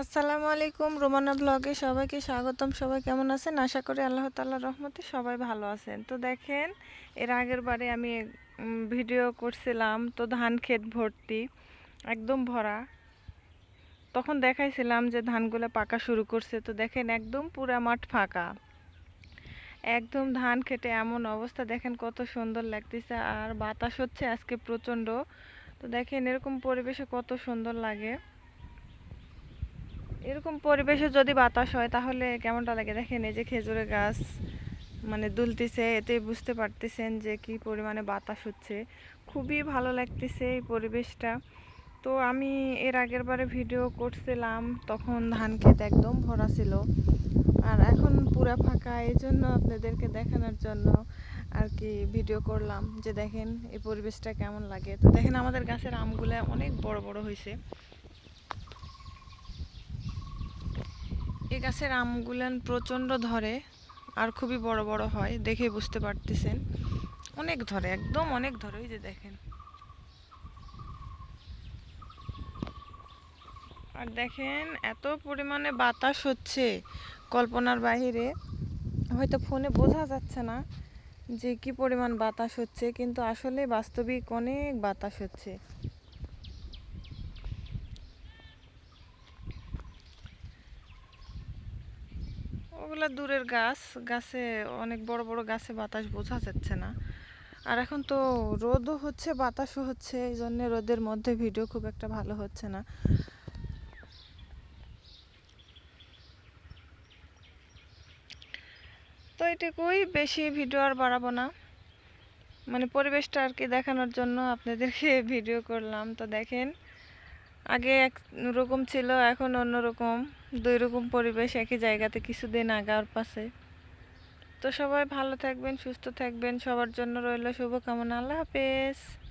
আসসালামু আলাইকুম, রোমানা ব্লগে সবাইকে স্বাগতম। সবাই কেমন আছেন? আশা করি আল্লাহ তাল্লাহ রহমতে সবাই ভালো আছেন। তো দেখেন, এর আগের বারে আমি ভিডিও করছিলাম, তো ধান ক্ষেত ভর্তি, একদম ভরা। তখন দেখাইছিলাম যে ধানগুলো পাকা শুরু করছে। তো দেখেন, একদম পুরা মাঠ ফাঁকা। একদম ধান খেটে এমন অবস্থা। দেখেন কত সুন্দর লাগতেছে। আর বাতাস হচ্ছে আজকে প্রচণ্ড। তো দেখেন, এরকম পরিবেশে কত সুন্দর লাগে। এরকম পরিবেশে যদি বাতাস হয়, তাহলে কেমনটা লাগে? দেখেন এই যে খেজুরের গাছ মানে দুলতেছে এতে বুঝতে পারতেছেন যে কি পরিমাণে বাতাস হচ্ছে। খুবই ভালো লাগতেছে এই পরিবেশটা। তো আমি এর আগের বারে ভিডিও করছিলাম, তখন ধান ক্ষেত একদম ভরা ছিল। আর এখন পুরা ফাঁকা, এই জন্য আপনাদেরকে দেখানোর জন্য আর কি ভিডিও করলাম যে দেখেন এই পরিবেশটা কেমন লাগে। তো দেখেন আমাদের গাছের আমগুলো অনেক বড় বড় হয়েছে এই গাছের আমগুলান প্রচণ্ড ধরে আর খুবই বড় বড় হয় দেখে বুঝতে পারতেছেন। অনেক ধরে, একদম অনেক ধরে, ওই যে দেখেন। আর দেখেন, এত পরিমাণে বাতাস হচ্ছে কল্পনার বাহিরে। হয়তো ফোনে বোঝা যাচ্ছে না যে কি পরিমাণ বাতাস হচ্ছে, কিন্তু আসলে বাস্তবিক অনেক বাতাস হচ্ছে। ওগুলা দূরের গাছ, গাছে অনেক বড় বড় গাছে বাতাস বোঝা যাচ্ছে না। আর এখন তো রোদও হচ্ছে, বাতাসও হচ্ছে এই জন্য রোদের মধ্যে ভিডিও খুব একটা ভালো হচ্ছে না। তো এটুকুই, বেশি ভিডিও আর বাড়াবো না। মানে পরিবেশটা আর কি দেখানোর জন্য আপনাদেরকে ভিডিও করলাম। তো দেখেন আগে এক রকম ছিল, এখন অন্য রকম দুই রকম পরিবেশ, একই জায়গাতে কিছুদিন আগার পাশে। তো সবাই ভালো থাকবেন, সুস্থ থাকবেন, সবার জন্য রইল শুভকামনা। আল্লাহ হাফেজ।